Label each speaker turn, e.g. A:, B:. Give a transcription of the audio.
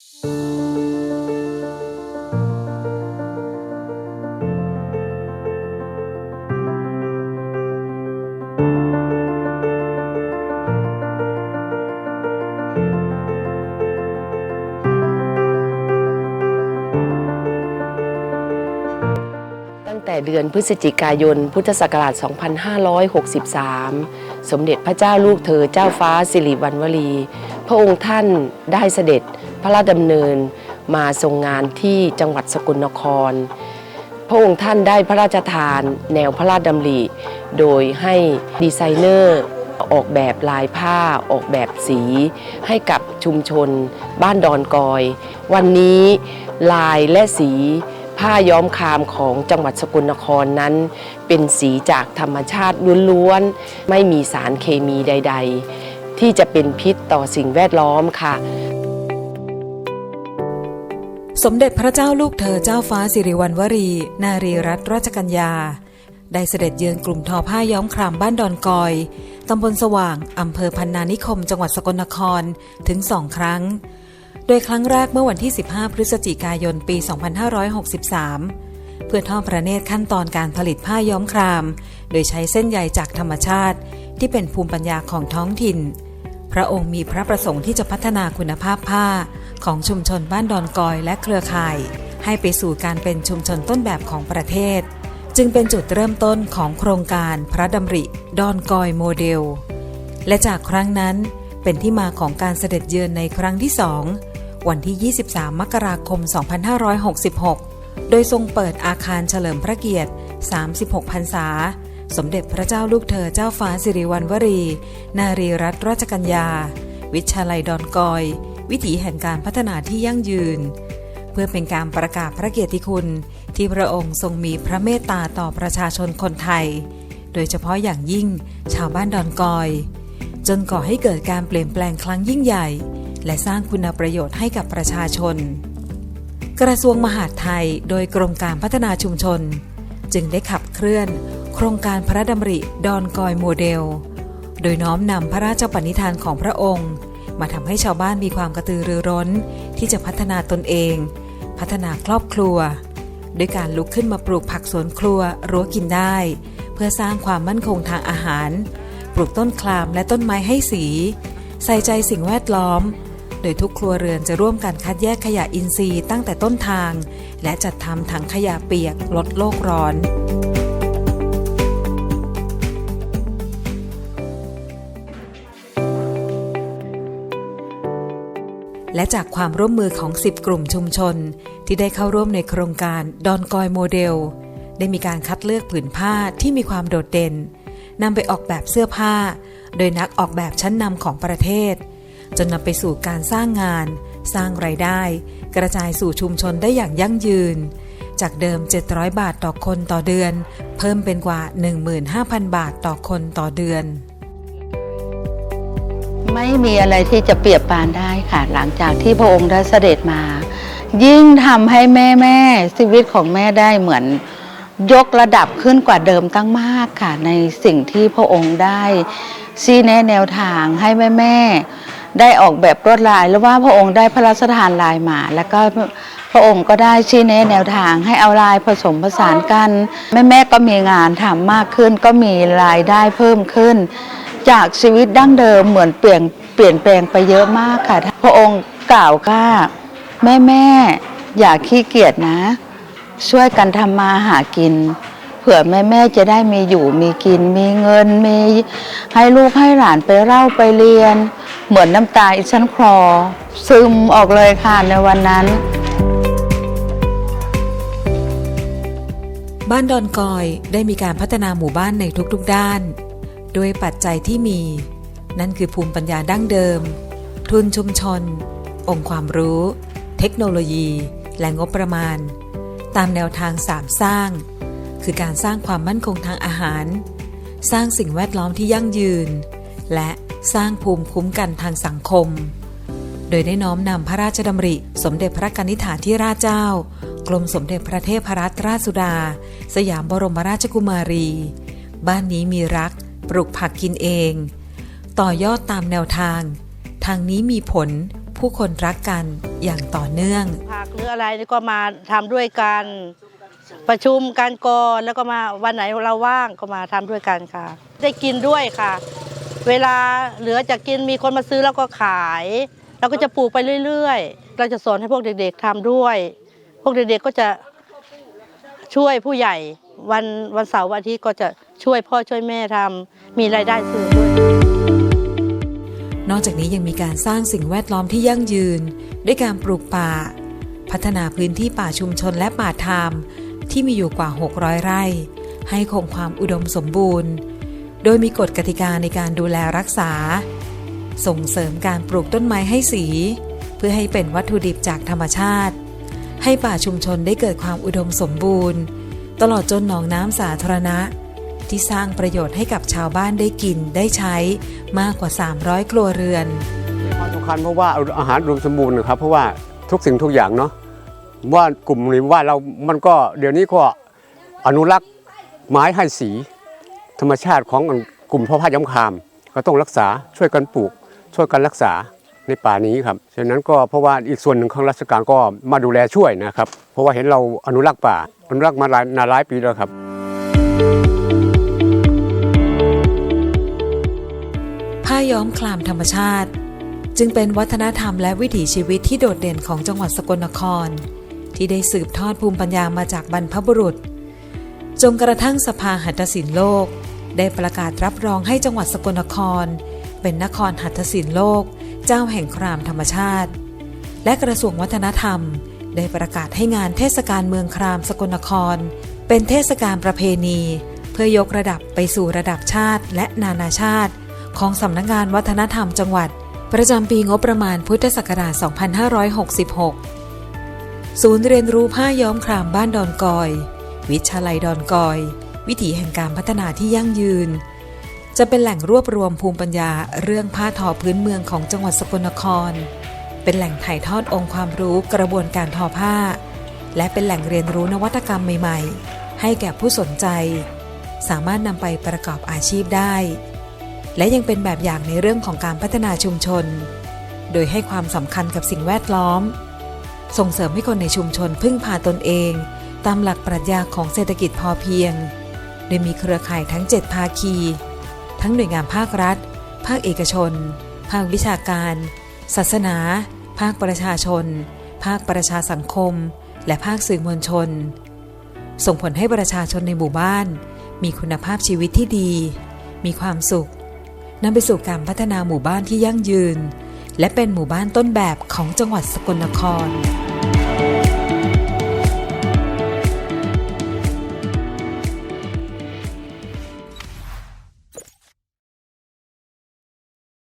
A: ตั้งแต่เดือนพฤศจิกายน พุทธศักราช 2563 สมเด็จพระเจ้าลูกเธอเจ้าฟ้าสิริวัณวลีพระองค์ท่านได้เสด็จ พระราชดำเนินมาทรงงานที่จังหวัดสกลนคร พระองค์ท่านได้พระราชทานแนวพระราชดำริ โดยให้ดีไซเนอร์ออกแบบลายผ้าออกแบบสี ให้กับชุมชน บ้านดอนกอย วันนี้ลายและสีผ้าย้อมคามของจังหวัดสกลนครนั้น เป็นสีจากธรรมชาติล้วนๆ ไม่มีสารเคมีใด ๆ ที่จะเป็นพิษต่อสิ่งแวดล้อมค่ะ
B: สมเด็จพระเจ้าลูกเธอเจ้าฟ้าสิริวัณวรี นารีรัตนราชกัญญา ได้เสด็จเยือนกลุ่มทอผ้าย้อมครามบ้านดอนกอย ตำบลสว่าง อำเภอพันนานิคม จังหวัดสกลนครถึงสองครั้ง โดยครั้งแรกเมื่อวันที่ 15 พฤศจิกายนปี 2563 เพื่อทอดพระเนตรขั้นตอนการผลิตผ้าย้อมคราม โดยใช้เส้นใยจากธรรมชาติ ที่เป็นภูมิปัญญาของท้องถิ่น พระองค์มีพระประสงค์ที่จะพัฒนาคุณภาพผ้า ของชุมชนบ้านดอนกอยและเครือข่าย ให้ไปสู่การเป็นชุมชนต้นแบบของประเทศ จึงเป็นจุดเริ่มต้นของโครงการพระดำริดอนกอยโมเดล และจากครั้งนั้นเป็นที่มาของการเสด็จเยือนในครั้งที่สองวันที่ 23 มกราคม 2566 โดยทรงเปิดอาคารเฉลิมพระเกียรติ 36 พรรษา สมเด็จพระเจ้าลูกเธอเจ้าฟ้าสิริวัณวรี นารีรัตนราชกัญญา วิชาลัยดอนกอย วิถีแห่งการพัฒนาที่ยั่งยืน เพื่อเป็นการประกาศพระเกียรติคุณ ที่พระองค์ทรงมีพระเมตตาต่อประชาชนคนไทย โดยเฉพาะอย่างยิ่งชาวบ้านดอนกอย จนก่อให้เกิดการเปลี่ยนแปลงครั้งยิ่งใหญ่ และสร้างคุณประโยชน์ให้กับประชาชน กระทรวงมหาดไทยโดยกรมการพัฒนาชุมชน จึงได้ขับเคลื่อน โครงการพระดำริดอนกอยโมเดล โดยน้อมนำพระราชปณิธานของพระองค์ มาทำให้ชาวบ้านมีความกระตือรือร้น ที่จะพัฒนาตนเอง พัฒนาครอบครัวด้วยการลุกขึ้นมาปลูกผักสวนครัวรั้วกินได้ เพื่อสร้างความมั่นคงทางอาหาร ปลูกต้นคลามและต้นไม้ให้สี ใส่ใจสิ่งแวดล้อม โดยทุกครัวเรือนจะร่วมกันคัดแยกขยะอินทรีย์ตั้งแต่ต้นทาง และจัดทำถังขยะเปียกลดโลกร้อน และจากความร่วมมือของ 10 กลุ่มชุมชน ที่ได้เข้าร่วมในโครงการดอนกอยโมเดล ได้มีการคัดเลือกผืนผ้าที่มีความโดดเด่นนำไปออกแบบเสื้อผ้า โดยนักออกแบบชั้นนำของประเทศ จนนำไปสู่การสร้างงาน สร้างไรายได้ กระจายสู่ชุมชนได้อย่างยั่งยืน จากเดิม 700 บาทต่อคนต่อเดือน เพิ่มเป็นกว่า 15,000 บาทต่อคนต่อเดือน
C: ไม่มีอะไรที่จะเปรียบปานได้ค่ะ หลังจากที่พระองค์ได้เสด็จมา ยิ่งทำให้แม่แม่ชีวิตของแม่ได้เหมือนยกระดับขึ้นกว่าเดิมตั้งมากค่ะ ในสิ่งที่พระองค์ได้ชี้แนะแนวทางให้แม่แม่ได้ออกแบบลวดลายแล้วว่าพระองค์ได้พระราชทานลายมา แล้วก็พระองค์ก็ได้ชี้แนะแนวทางให้เอาลายผสมผสานกัน แม่แม่ก็มีงานทำมากขึ้นก็มีรายได้เพิ่มขึ้น จากชีวิตดั้งเดิมเหมือนเปลี่ยนเปลี่ยนแปลงไปเยอะมากค่ะ พระองค์กล่าวว่าแม่แม่อย่าขี้เกียจนะ ช่วยกันทำมาหากิน เผื่อแม่แม่จะได้มีอยู่มีกิน มีเงินมีให้ลูกให้หลานไปเล่าไปเรียน เหมือนน้ำตาอีชั้นคลอซึมออกเลยค่ะในวันนั้น
B: บ้านดอนกอยได้มีการพัฒนาหมู่บ้านในทุกๆด้าน ด้วยปัจจัยที่มี นั่นคือภูมิปัญญาดั้งเดิม ทุนชุมชน องค์ความรู้ เทคโนโลยี และงบประมาณ ตามแนวทางสามสร้าง คือการสร้างความมั่นคงทางอาหาร สร้างสิ่งแวดล้อมที่ยั่งยืน และสร้างภูมิคุ้มกันทางสังคม โดยได้น้อมนำพระราชดำริ สมเด็จพระกนิษฐาธิราชเจ้า กรมสมเด็จพระเทพรัตนราชสุดา สยามบรมราชกุมารี บ้านนี้มีรัก ปลูกผักกินเอง ต่อยอดตามแนวทาง ทางนี้มีผลผู้คนรักกันอย่างต่อเนื่อง
D: ผักหรืออะไรก็มาทำด้วยกัน ประชุมกันก่อนแล้วก็มาวันไหนเราว่างก็มาทำด้วยกันค่ะ ได้กินด้วยค่ะ เวลาเหลือจากกินมีคนมาซื้อแล้วก็ขาย เราก็จะปลูกไปเรื่อยๆ เราจะสอนให้พวกเด็กๆทำด้วย พวกเด็กๆก็จะช่วยผู้ใหญ่วันวันเสาร์วันอาทิตย์ก็จะ ช่วยพ่อช่วยแม่ทำมีรายได้เสริมด้วย
B: นอกจากนี้ยังมีการสร้างสิ่งแวดล้อมที่ยั่งยืน ด้วยการปลูกป่า พัฒนาพื้นที่ป่าชุมชนและป่าทามที่มีอยู่กว่า 600 ไร่ ให้คงความอุดมสมบูรณ์ โดยมีกฎกติกาในการดูแลรักษา ส่งเสริมการปลูกต้นไม้ให้สี เพื่อให้เป็นวัตถุดิบจากธรรมชาติ ให้ป่าชุมชนได้เกิดความอุดมสมบูรณ์ ตลอดจนหนองน้ำสาธารณะ ที่สร้างประโยชน์ให้กับชาวบ้านได้กินได้ใช้มากกว่า 300 ครัวเรือน
E: ความสำคัญเพราะว่าอาหารรวมสมบูรณ์นะครับ เพราะว่าทุกสิ่งทุกอย่างเนาะว่ากลุ่มนี้ว่าเรามันก็เดี๋ยวนี้ก็อนุรักษ์ไม้ให้สี ธรรมชาติของกลุ่มพ่อพาย้ำคาม ก็ต้องรักษาช่วยกันปลูก ช่วยกันรักษาในป่านี้ครับฉะนั้นก็เพราะว่าอีกส่วนหนึ่งของราชการก็มาดูแลช่วยนะครับ เพราะว่าเห็นเราอนุรักษ์ป่าอนุรักษ์มาหลายนาหลายปีแล้วครับ
B: ผ้าย้อมคลามธรรมชาติ จึงเป็นวัฒนธรรมและวิถีชีวิตที่โดดเด่นของจังหวัดสกลนคร ที่ได้สืบทอดภูมิปัญญามาจากบรรพบุรุษ จนกระทั่งสภาหัตถศิลป์โลก ได้ประกาศรับรองให้จังหวัดสกลนคร เป็นนครหัตถศิลป์โลก เจ้าแห่งครามธรรมชาติ และกระทรวงวัฒนธรรม ได้ประกาศให้งานเทศกาลเมืองครามสกลนคร เป็นเทศกาลประเพณี เพื่อยกระดับไปสู่ระดับชาติและนานาชาติ ของสำนักงานวัฒนธรรมจังหวัด ประจำปีงบประมาณพุทธศักราช 2566 ศูนย์เรียนรู้ผ้าย้อมครามบ้านดอนกอย วิชาลัยดอนกอย วิถีแห่งการพัฒนาที่ยั่งยืน จะเป็นแหล่งรวบรวมภูมิปัญญาเรื่องผ้าทอพื้นเมืองของจังหวัดสกลนคร เป็นแหล่งถ่ายทอดองค์ความรู้กระบวนการทอผ้า และเป็นแหล่งเรียนรู้นวัตกรรมใหม่ ๆ ให้แก่ผู้สนใจ สามารถนำไปประกอบอาชีพได้ และยังเป็นแบบอย่างในเรื่องของการพัฒนาชุมชน โดยให้ความสำคัญกับสิ่งแวดล้อม ส่งเสริมให้คนในชุมชนพึ่งพาตนเอง ตามหลักปรัชญาของเศรษฐกิจพอเพียง โดยมีเครือข่ายทั้ง 7 ภาคี ทั้งหน่วยงานภาครัฐ ภาคเอกชน ภาควิชาการ ศาสนา ภาคประชาชน ภาคประชาสังคม และภาคสื่อมวลชน ส่งผลให้ประชาชนในหมู่บ้าน มีคุณภาพชีวิตที่ดี มีความสุข นำไปสู่การพัฒนาหมู่บ้านที่ยั่งยืน และเป็นหมู่บ้านต้นแบบของจังหวัดสกลนคร